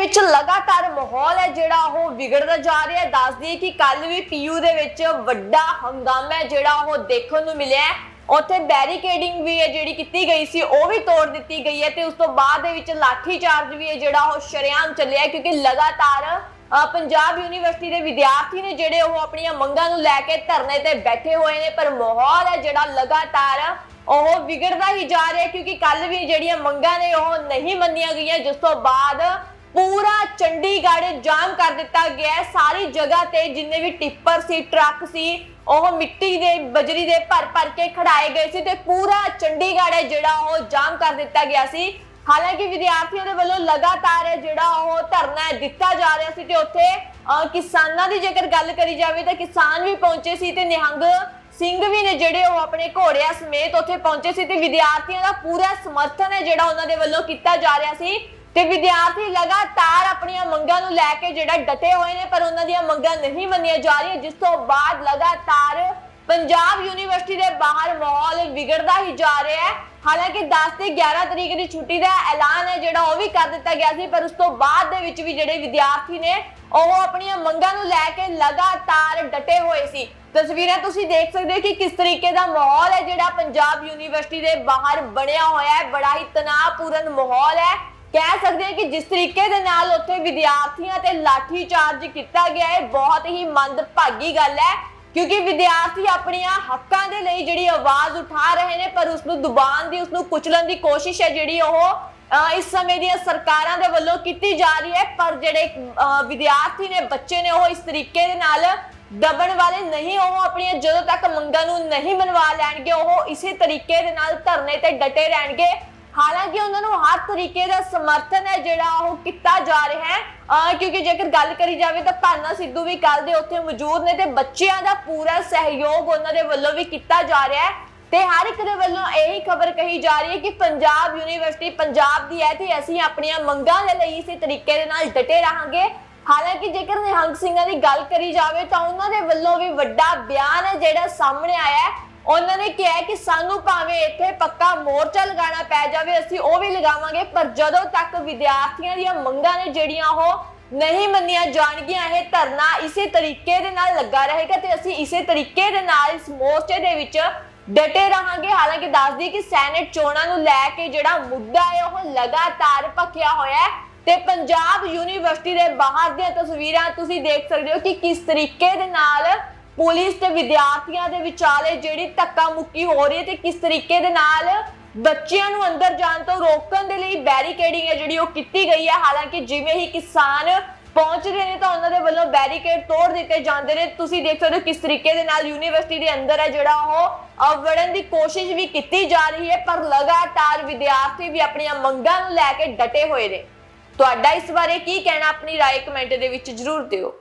ਵਿੱਚ ਲਗਾਤਾਰ ਮਾਹੌਲ ਹੈ ਜਿਹੜਾ ਉਹ ਵਿਗੜਦਾ ਜਾ ਰਿਹਾ ਹੈ। ਦੱਸ ਦਈਏ ਕਿ ਕੱਲ ਵੀ ਪੀਯੂ ਦੇ ਵਿੱਚ ਵੱਡਾ ਹੰਗਾਮਾ ਹੈ ਜਿਹੜਾ ਉਹ ਦੇਖਣ ਨੂੰ ਮਿਲਿਆ ਹੈ। ਉੱਥੇ ਬੈਰੀਕੇਡਿੰਗ ਵੀ ਹੈ ਜਿਹੜੀ ਕੀਤੀ ਗਈ ਸੀ, ਉਹ ਵੀ ਤੋੜ ਦਿੱਤੀ ਗਈ ਹੈ ਤੇ ਉਸ ਤੋਂ ਬਾਅਦ ਦੇ ਵਿੱਚ ਲਾਠੀ ਚਾਰਜ ਵੀ ਹੈ ਜਿਹੜਾ ਉਹ ਸ਼ਰੇਆਮ ਚੱਲਿਆ ਕਿਉਂਕਿ ਲਗਾਤਾਰ ਪੰਜਾਬ ਯੂਨੀਵਰਸਿਟੀ ਦੇ ਵਿਦਿਆਰਥੀ ਨੇ ਜਿਹੜੇ ਉਹ ਆਪਣੀਆਂ ਮੰਗਾਂ ਨੂੰ ਲੈ ਕੇ ਧਰਨੇ ਤੇ ਬੈਠੇ ਹੋਏ ਨੇ, ਪਰ ਮਾਹੌਲ ਹੈ ਜਿਹੜਾ ਲਗਾਤਾਰ ਉਹ ਵਿਗੜਦਾ ਹੀ ਜਾ ਰਿਹਾ ਕਿਉਂਕਿ ਕੱਲ ਵੀ ਜਿਹੜੀਆਂ ਮੰਗਾਂ ਨੇ ਉਹ ਨਹੀਂ ਮੰਨੀਆਂ ਗਈਆਂ। ਜਿਸ ਤੋਂ ਬਾਅਦ ਪੂਰਾ ਚੰਡੀਗੜ੍ਹ ਜਾਮ ਕਰ ਦਿੱਤਾ ਗਿਆ ਹੈ। ਸਾਰੀ ਜਗ੍ਹਾ ਤੇ ਜਿੰਨੇ ਵੀ ਟਿੱਪਰ ਸੀ ਟਰੱਕ ਸੀ ਉਹ ਮਿੱਟੀ ਦੇ ਬਜਰੀ ਦੇ ਭਰ ਭਰ ਕੇ ਖੜਾਏ ਗਏ ਸੀ ਤੇ ਪੂਰਾ ਚੰਡੀਗੜ੍ਹ ਹੈ ਜਿਹੜਾ ਉਹ ਜਾਮ ਕਰ ਦਿੱਤਾ ਗਿਆ ਸੀ। ਹਾਲਾਂਕਿ ਵਿਦਿਆਰਥੀਆਂ ਦੇ ਵੱਲੋਂ ਲਗਾਤਾਰ ਜਿਹੜਾ ਉਹ ਧਰਨਾ ਦਿੱਤਾ ਜਾ ਰਿਹਾ ਸੀ ਤੇ ਉੱਥੇ ਅਹ, ਕਿਸਾਨਾਂ ਦੀ ਜੇਕਰ ਗੱਲ ਕਰੀ ਜਾਵੇ ਤਾਂ ਕਿਸਾਨ ਵੀ ਪਹੁੰਚੇ ਸੀ ਤੇ ਨਿਹੰਗ ਸਿੰਘ ਵੀ ਨੇ ਜਿਹੜੇ ਉਹ ਆਪਣੇ ਘੋੜਿਆਂ ਸਮੇਤ ਉੱਥੇ ਪਹੁੰਚੇ ਸੀ ਤੇ ਵਿਦਿਆਰਥੀਆਂ ਦਾ ਪੂਰਾ ਸਮਰਥਨ ਹੈ ਜਿਹੜਾ ਉਹਨਾਂ ਦੇ ਵੱਲੋਂ ਕੀਤਾ ਜਾ ਰਿਹਾ ਸੀ। ਤੇ ਵਿਦਿਆਰਥੀ ਲਗਾਤਾਰ ਆਪਣੀਆਂ ਮੰਗਾਂ ਨੂੰ ਲੈ ਕੇ ਜਿਹੜਾ ਡਟੇ ਹੋਏ ਨੇ, ਪਰ ਉਹਨਾਂ ਦੀਆਂ ਮੰਗਾਂ ਨਹੀਂ ਮੰਨੀਆਂ ਜਾ ਰਹੀਆਂ, ਜਿਸ ਤੋਂ ਬਾਅਦ ਲਗਾਤਾਰ ਪੰਜਾਬ ਯੂਨੀਵਰਸਿਟੀ ਦੇ ਬਾਹਰ ਮਾਹੌਲ ਵਿਗੜਦਾ ਹੀ ਜਾ ਰਿਹਾ ਹੈ। ਹਾਲਾਂਕਿ 10 ਤੇ 11 ਤਰੀਕ ਦੀ ਛੁੱਟੀ ਦਾ ਐਲਾਨ ਹੈ, ਜਿਹੜਾ ਉਹ ਵੀ ਕਰ ਦਿੱਤਾ ਗਿਆ ਸੀ, ਪਰ ਉਸ ਤੋਂ ਬਾਅਦ ਦੇ ਵਿੱਚ ਵੀ ਜਿਹੜੇ ਵਿਦਿਆਰਥੀ ਨੇ, ਉਹ ਆਪਣੀਆਂ ਮੰਗਾਂ ਨੂੰ ਲੈ ਕੇ ਲਗਾਤਾਰ ਡਟੇ ਹੋਏ ਸੀ। ਤਸਵੀਰਾਂ ਤੁਸੀਂ ਦੇਖ ਸਕਦੇ ਹੋ ਕਿ ਕਿਸ ਤਰੀਕੇ ਦਾ ਮਾਹੌਲ ਹੈ ਜਿਹੜਾ ਪੰਜਾਬ ਯੂਨੀਵਰਸਿਟੀ ਦੇ ਬਾਹਰ ਬਣਿਆ ਹੋਇਆ ਹੈ। ਬੜਾ ਹੀ ਤਣਾਅਪੂਰਨ ਮਾਹੌਲ ਹੈ। ਕਹਿ ਸਕਦੇ ਹਾਂ ਕਿ ਜਿਸ ਤਰੀਕੇ ਦੇ ਨਾਲ ਉੱਥੇ ਵਿਦਿਆਰਥੀਆਂ ਤੇ ਲਾਠੀ ਚਾਰਜ ਕੀਤਾ ਗਿਆ ਹੈ, ਬਹੁਤ ਹੀ ਮੰਦਭਾਗੀ ਗੱਲ ਹੈ, ਕਿਉਂਕਿ ਵਿਦਿਆਰਥੀ ਆਪਣੀਆਂ ਹੱਕਾਂ ਦੇ ਲਈ ਜਿਹੜੀ ਆਵਾਜ਼ ਉਠਾ ਰਹੇ ਨੇ, ਪਰ ਉਸ ਨੂੰ ਦਬਾਉਣ ਦੀ ਉਸ ਨੂੰ ਕੁਚਲਣ ਦੀ ਕੋਸ਼ਿਸ਼ ਹੈ ਜਿਹੜੀ ਉਹ ਇਸ ਸਮੇਂ ਦੀਆਂ ਸਰਕਾਰਾਂ ਦੇ ਵੱਲੋਂ ਕੀਤੀ ਜਾ ਰਹੀ ਹੈ, ਪਰ ਜਿਹੜੇ ਵਿਦਿਆਰਥੀ ਨੇ, ਬੱਚੇ ਨੇ ਉਹ ਇਸ ਤਰੀਕੇ ਦੇ ਨਾਲ ਦਬਣ ਵਾਲੇ ਨਹੀਂ, ਉਹ ਆਪਣੀਆਂ ਜਦੋਂ ਤੱਕ ਮੰਗਾਂ ਨੂੰ ਨਹੀਂ ਮਨਵਾ ਲੈਣਗੇ, ਉਹ ਇਸੇ ਤਰੀਕੇ ਦੇ ਨਾਲ ਧਰਨੇ ਤੇ ਡਟੇ ਰਹਿਣਗੇ। ਹਾਲਾਂਕਿ ਉਹਨਾਂ ਨੂੰ ਹਰ ਤਰੀਕੇ ਦਾ ਸਮਰਥਨ ਹੈ ਜਿਹੜਾ ਉਹ ਕੀਤਾ ਜਾ ਰਿਹਾ ਹੈ। ਕਿਉਂਕਿ ਜੇਕਰ ਗੱਲ ਕਰੀ ਜਾਵੇ ਤਾਂ ਭਾਨਾ ਸਿੱਧੂ ਵੀ ਕੱਲ ਦੇ ਉੱਥੇ ਮੌਜੂਦ ਨੇ ਤੇ ਬੱਚਿਆਂ ਦਾ ਪੂਰਾ ਸਹਿਯੋਗ ਉਹਨਾਂ ਦੇ ਵੱਲੋਂ ਵੀ ਕੀਤਾ ਜਾ ਰਿਹਾ ਹੈ। ਤੇ ਹਰ ਇੱਕ ਦੇ ਵੱਲੋਂ ਇਹੀ ਖਬਰ ਕਹੀ ਜਾ ਰਹੀ ਹੈ ਕਿ ਪੰਜਾਬ ਯੂਨੀਵਰਸਿਟੀ ਪੰਜਾਬ ਦੀ ਹੈ ਤੇ ਅਸੀਂ ਆਪਣੀਆਂ ਮੰਗਾਂ ਦੇ ਲਈ ਇਸੇ ਤਰੀਕੇ ਦੇ ਨਾਲ ਡਟੇ ਰਹਾਂਗੇ। ਹਾਲਾਂਕਿ ਜੇਕਰ ਨਿਹੰਗ ਸਿੰਘਾਂ ਦੀ ਗੱਲ ਕਰੀ ਜਾਵੇ ਤਾਂ ਉਹਨਾਂ ਦੇ ਵੱਲੋਂ ਵੀ ਵੱਡਾ ਬਿਆਨ ਹੈ ਜਿਹੜਾ ਸਾਹਮਣੇ ਆਇਆ ਹੈ। ਉਹਨਾਂ ਨੇ ਕਿਹਾ ਕਿ ਸਾਨੂੰ ਭਾਵੇਂ ਇੱਥੇ ਪੱਕਾ ਮੋਰਚਾ ਲਗਾਉਣਾ ਪੈ ਜਾਵੇ, ਅਸੀਂ ਉਹ ਵੀ ਲਗਾਵਾਂਗੇ, ਪਰ ਜਦੋਂ ਤੱਕ ਵਿਦਿਆਰਥੀਆਂ ਦੀਆਂ ਮੰਗਾਂ ਨੇ ਜਿਹੜੀਆਂ ਉਹ ਨਹੀਂ ਮੰਨੀਆਂ ਜਾਣਗੀਆਂ, ਇਹ ਧਰਨਾ ਇਸੇ ਤਰੀਕੇ ਦੇ ਨਾਲ ਲੱਗਾ ਰਹੇਗਾ ਤੇ ਅਸੀਂ ਇਸੇ ਤਰੀਕੇ ਦੇ ਨਾਲ ਇਸ ਮੋਰਚੇ ਦੇ ਵਿੱਚ ਡਟੇ ਰਹਾਂਗੇ। ਹਾਲਾਂਕਿ ਦੱਸਦੀ ਕਿ ਸੈਨੇਟ ਚੋਣਾਂ ਨੂੰ ਲੈ ਕੇ ਜਿਹੜਾ ਮੁੱਦਾ ਹੈ, ਉਹ ਲਗਾਤਾਰ ਭਖਿਆ ਹੋਇਆ ਹੈ ਤੇ ਪੰਜਾਬ ਯੂਨੀਵਰਸਿਟੀ ਦੇ ਬਾਹਰ ਦੀਆਂ ਤਸਵੀਰਾਂ ਤੁਸੀਂ ਦੇਖ ਸਕਦੇ ਹੋ ਕਿ ਕਿਸ ਤਰੀਕੇ ਦੇ ਨਾਲ ਪੁਲਿਸ ਤੇ ਵਿਦਿਆਰਥੀਆਂ ਦੇ ਵਿਚਾਲੇ ਜਿਹੜੀ ਧੱਕਾ ਮੁੱਕੀ ਹੋ ਰਹੀ ਹੈ ਤੇ ਕਿਸ ਤਰੀਕੇ ਦੇ ਨਾਲ ਬੱਚਿਆਂ ਨੂੰ ਅੰਦਰ ਜਾਣ ਤੋਂ ਰੋਕਣ ਦੇ ਲਈ ਬੈਰੀਕੇਡਿੰਗ ਹੈ ਜਿਹੜੀ ਉਹ ਕੀਤੀ ਗਈ ਹੈ ਹਾਲਾਂਕਿ ਜਿਵੇਂ ਹੀ ਕਿਸਾਨ ਪਹੁੰਚਦੇ ਨੇ ਤਾਂ ਉਹਨਾਂ ਦੇ ਵੱਲੋਂ ਬੈਰੀਕੇਡ ਤੋੜ ਦਿੱਤੇ ਜਾਂਦੇ ਨੇ ਤੁਸੀਂ ਦੇਖ ਸਕਦੇ ਹੋ ਕਿਸ ਤਰੀਕੇ ਦੇ ਨਾਲ ਯੂਨੀਵਰਸਿਟੀ ਦੇ ਅੰਦਰ ਹੈ ਜਿਹੜਾ ਉਹ ਅਹ, ਵੜਨ ਦੀ ਕੋਸ਼ਿਸ਼ ਵੀ ਕੀਤੀ ਜਾ ਰਹੀ ਹੈ ਪਰ ਲਗਾਤਾਰ ਵਿਦਿਆਰਥੀ ਵੀ ਆਪਣੀਆਂ ਮੰਗਾਂ ਨੂੰ ਲੈ ਕੇ ਡਟੇ ਹੋਏ ਨੇ ਤੁਹਾਡਾ ਇਸ ਬਾਰੇ ਕੀ ਕਹਿਣਾ ਆਪਣੀ رائے ਕਮੈਂਟ ਦੇ ਵਿੱਚ ਜਰੂਰ ਦਿਓ